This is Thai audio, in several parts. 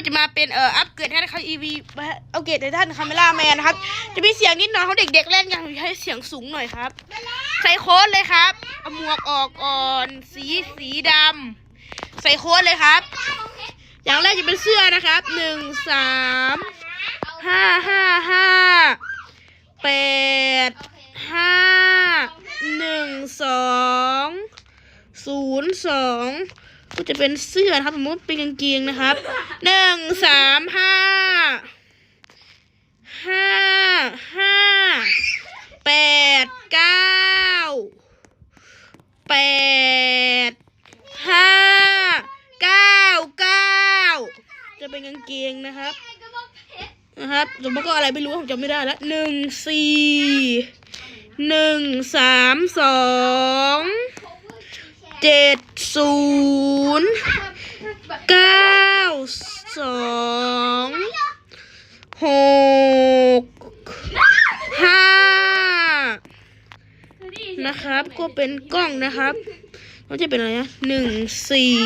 เราจะมาเป็นเอ่ออัปเกรดให้นะครับ EV อัปเกรดให้ท่านคาเมล่าแมนนะครับ จะมีเสียงนิดหน่อยเขาเด็กๆเล่นกันให้เสียงสูงหน่อยครับ ใส่โค้ดเลยครับเอาหมวกออกก่อนสีสีดำใส่โค้ดเลยครับ อย่างแรกจะเป็นเสื้อนะครับหนึ่งสามห้าห้าห้าแปดห้าหนึ่งสองศูนย์สอง ก็จะเป็นเสื้อนะครับสมมติเป็นกางเกงนะครับหนึ่งสามห้าห้าห้าแปดเก้าแปดห้าเก้าเก้าจะเป็นกางเกงนะครับนะครับสมมติก็อะไรไม่รู้ผมจำไม่ได้แล้วหนึ่งสี่หนึ่งสามสอง เจ็ดศูนย์เก้าสองหกห้านะครับ ก็เป็นกล้องนะครับก็จะเป็นอะไรนะหนึ่งสี่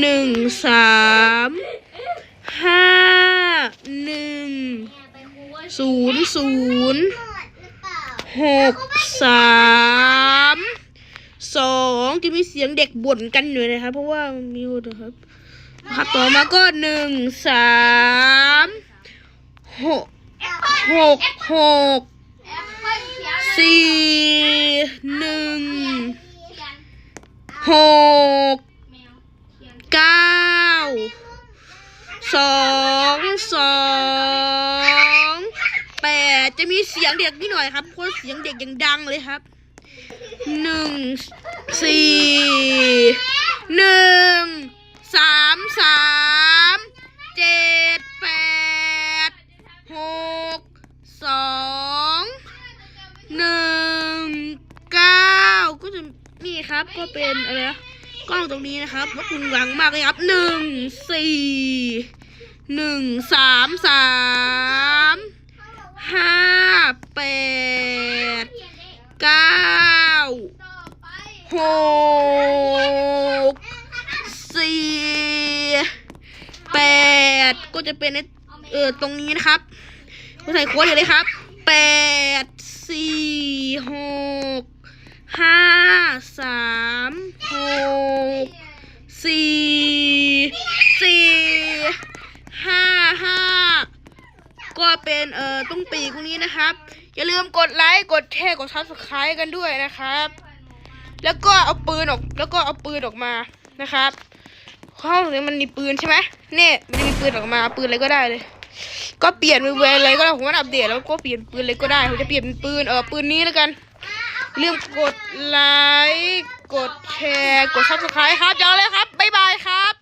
หนึ่งสามห้าหนึ่งศูนย์ศูนย์หกสาม สองจะมีเสียงเด็กบ่นกันอยู่นะครับ เพราะว่ามีคนนะครับครับต่อมาก็หนึ่งสามหกหกหกสี่หนึ่งหกเก้าสองสองแปดจะมีเสียงเด็กนิดหน่อยครับเพราะเสียงเด็กยังดังเลยครับ หนึ่งสี่หนึ่งสามสามเจ็ดแปดหกสองหนึ่งเก้าก็จะนี่ครับก็เป็นอะไรกล้องตรงนี้นะครับว่าคุณหวังมากเลยครับหนึ่งสี่หนึ่งสามสามห้าแปดเก้า หกสี่แปดก็จะเป็นในเออตรงนี้นะครับก็ใส่โค้ดอยู่เลยครับแปดสี่หกห้าสามหกสี่สี่ห้าห้าก็เป็นเอ่อต้งปีกตรงนี้นะครับ อย่าลืมกดไลค์ กดแชร์ กดซับสไครต์กันด้วยนะครับ แล้วก็เอาปืนออก แล้วก็เอาปืนออกมานะครับห้องนี้มันมีปืนใช่ไหมเนี่ยมันมีปืนออกมาปืนอะไรก็ได้เลย ก็เปลี่ยนเวรอะไรก็ได้ผมว่าอัปเดตแล้วก็เปลี่ยนปืนอะไรก็ได้ผมจะเปลี่ยนเป็นปืนเออปืนนี้แล้วกันเรื่องกดไลค์กดแชร์กดซับสไครต์ครับเจอเลยครับบ๊ายบายครับ